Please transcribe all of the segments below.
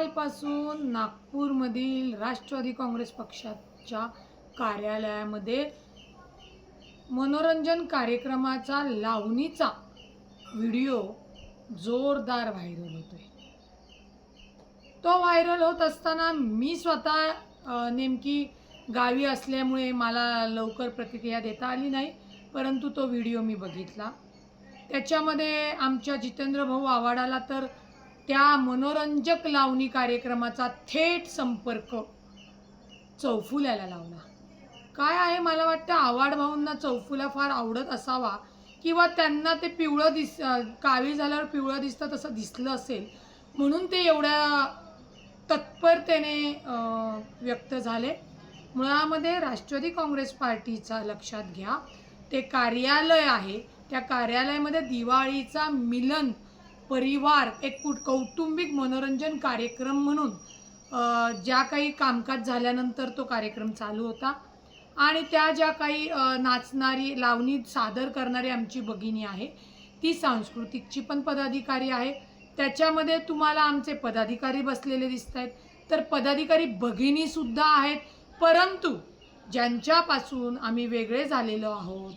कालपासून नागपूरमधील राष्ट्रवादी काँग्रेस पक्षाच्या कार्यालयामध्ये मनोरंजन कार्यक्रमाचा लावणीचा व्हिडिओ जोरदार व्हायरल होतोय. तो व्हायरल होत असताना मी स्वतः नेमकी गावी असल्यामुळे मला लवकर प्रतिक्रिया देता आली नाही परंतु तो व्हिडिओ मी बघितला. त्याच्यामध्ये आमच्या जितेंद्र भाऊ आवाडाला तर त्या मनोरंजक लावणी कार्यक्रमाचा थेट संपर्क चौफुल्याला लावला. काय आहे मला वाटतं आवाड भाऊंना चौफुला फार आवडत असावा किंवा त्यांना ते पिवळं दिस कावी काळी झाल्यावर पिवळं दिसतं तसं दिसलं असेल म्हणून ते एवढ्या तत्परतेने व्यक्त झाले. मुळामध्ये राष्ट्रवादी काँग्रेस पार्टीचा लक्षात घ्या ते कार्यालय आहे. त्या कार्यालयामध्ये दिवाळीचा मिलन परिवार एक कुट कौटुंबिक मनोरंजन कार्यक्रम म्हणून ज्या काही कामकाज झाल्यानंतर तो कार्यक्रम चालू होता. आणि त्या ज्या काही नाचणारी लावणी सादर करणारी आमची भगिनी आहे ती सांस्कृतिकची पण पदाधिकारी आहे. त्याच्यामध्ये तुम्हाला आमचे पदाधिकारी बसलेले दिसत आहेत तर पदाधिकारी भगिनीसुद्धा आहेत. परंतु ज्यांच्यापासून आम्ही वेगळे झालेलो आहोत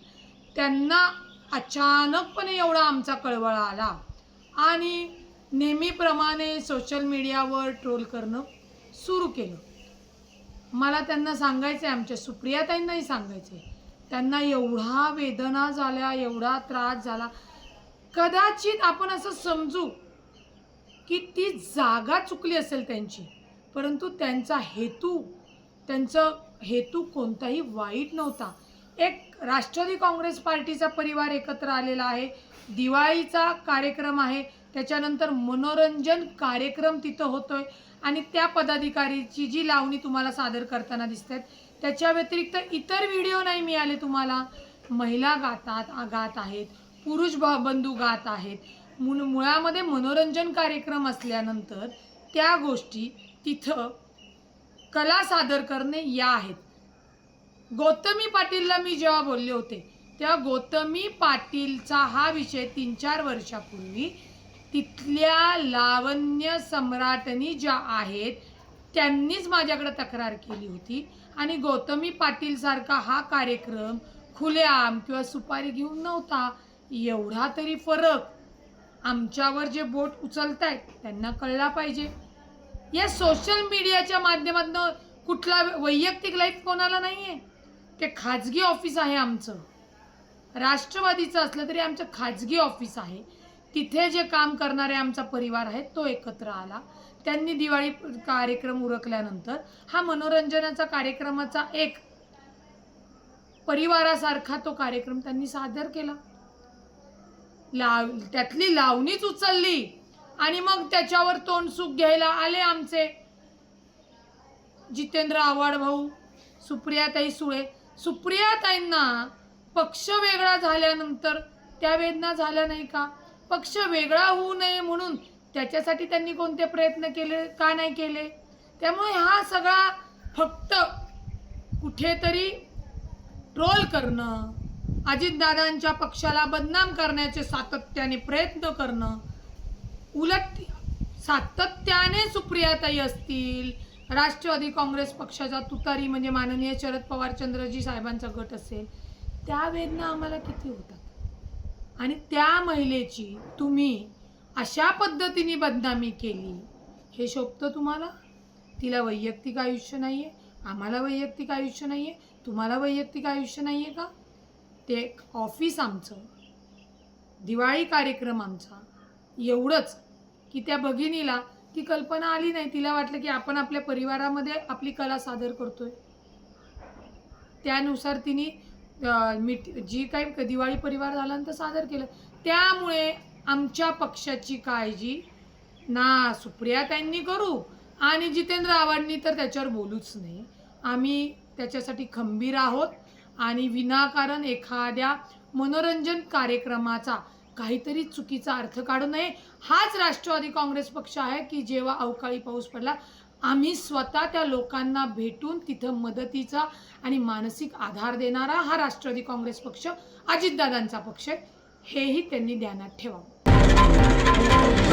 त्यांना अचानकपणे एवढा आमचा कळवळा आला. आणि नेहमीप्रमाणे सोशल मीडियावर ट्रोल करणं सुरू केलं. मला त्यांना सांगायचं आहे आमच्या सुप्रियाताईंनाही सांगायचं आहे त्यांना एवढा वेदना झाल्या एवढा त्रास झाला. कदाचित आपण असं समजू की ती जागा चुकली असेल त्यांची परंतु त्यांचा हेतू त्यांचं हेतू कोणताही वाईट नव्हता. एक राष्ट्रवादी काँग्रेस पार्टीचा परिवार एकत्र आलेला आहे. दिवाळीचा कार्यक्रम आहे. त्याच्यानंतर मनोरंजन कार्यक्रम तिथं होतोय. आणि त्या पदाधिकारीची जी लावणी तुम्हाला सादर करताना दिसत आहेत त्याच्या व्यतिरिक्त इतर व्हिडिओ नाही मिळाले तुम्हाला. महिला गातात गात आहेत पुरुष बंधू गात आहेत. मुल मुळामध्ये मनोरंजन कार्यक्रम असल्यानंतर त्या गोष्टी तिथं कला सादर करणे या आहेत. गौतमी पाटीलला मी जेव्हा बोलले होते तेव्हा गौतमी पाटीलचा हा विषय तीन चार वर्षापूर्वी तिथल्या लावण्य सम्राटनी ज्या आहेत त्यांनीच माझ्याकडे तक्रार केली होती. आणि गौतमी पाटीलसारखा हा कार्यक्रम खुलेआम किंवा सुपारी घेऊन नव्हता. एवढा तरी फरक आमच्यावर जे बोट उचलत आहेत त्यांना कळला पाहिजे. या सोशल मीडियाच्या माध्यमातून कुठला वैयक्तिक लाईफ कोणाला नाही आहे ते खाजगी ऑफिस आहे आमचं. राष्ट्रवादीचं असलं तरी आमचं खाजगी ऑफिस आहे. तिथे जे काम करणारे आमचा परिवार आहे तो एकत्र आला. त्यांनी दिवाळी कार्यक्रम उरकल्यानंतर हा मनोरंजनाचा कार्यक्रमाचा एक परिवारासारखा तो कार्यक्रम त्यांनी सादर केला. लाव त्यातली लावणीच उचलली आणि मग त्याच्यावर तोंडसुख घ्यायला आले आमचे. जितेंद्र आव्हाड भाऊ सुप्रियाताई सुळे सुप्रियाताईंना पक्ष वेगळा झाल्यानंतर त्या वेदना झाल्या नाही का? पक्ष वेगळा होऊ नये म्हणून त्याच्यासाठी त्यांनी कोणते प्रयत्न केले का नाही केले? त्यामुळे हा सगळा फक्त कुठेतरी ट्रोल करणं अजितदादांच्या पक्षाला बदनाम करण्याचे सातत्याने प्रयत्न करणं उलट सातत्याने सुप्रियाताई असतील राष्ट्रवादी काँग्रेस पक्षाचा तुतारी म्हणजे माननीय शरद पवार चंद्रजी साहेबांचा गट असेल त्या वेदना आम्हाला किती होतात? आणि त्या महिलेची तुम्ही अशा पद्धतीने बदनामी केली हे शोभतं तुम्हाला? तिला वैयक्तिक आयुष्य नाही आहे आम्हाला वैयक्तिक आयुष्य नाही आहे तुम्हाला वैयक्तिक आयुष्य नाही आहे का? ते एक ऑफिस आमचं दिवाळी कार्यक्रम आमचा एवढंच की त्या भगिनीला ती कल्पना आली नाही तिला वाटलं की आपण आपल्या परिवारामध्ये आपली कला सादर करतोय. त्यानुसार तिने मिठ जी काही दिवाळी परिवार झाल्यानंतर सादर केलं. त्यामुळे आमच्या पक्षाची काळजी ना सुप्रिया त्यांनी करू आणि जितेंद्र आव्हाडनी तर त्याच्यावर बोलूच नाही. आम्ही त्याच्यासाठी खंबीर आहोत आणि विनाकारण एखाद्या मनोरंजन कार्यक्रमाचा काहीतरी चुकीचा अर्थ काढू नये. हाच राष्ट्रवादी काँग्रेस पक्ष आहे की जेव्हा अवकाळी पाऊस पडला आम्ही स्वतः त्या लोकांना भेटून तिथं मदतीचा आणि मानसिक आधार देणारा हा राष्ट्रवादी काँग्रेस पक्ष अजितदादांचा पक्ष आहे. हेही त्यांनी ध्यानात ठेवावं.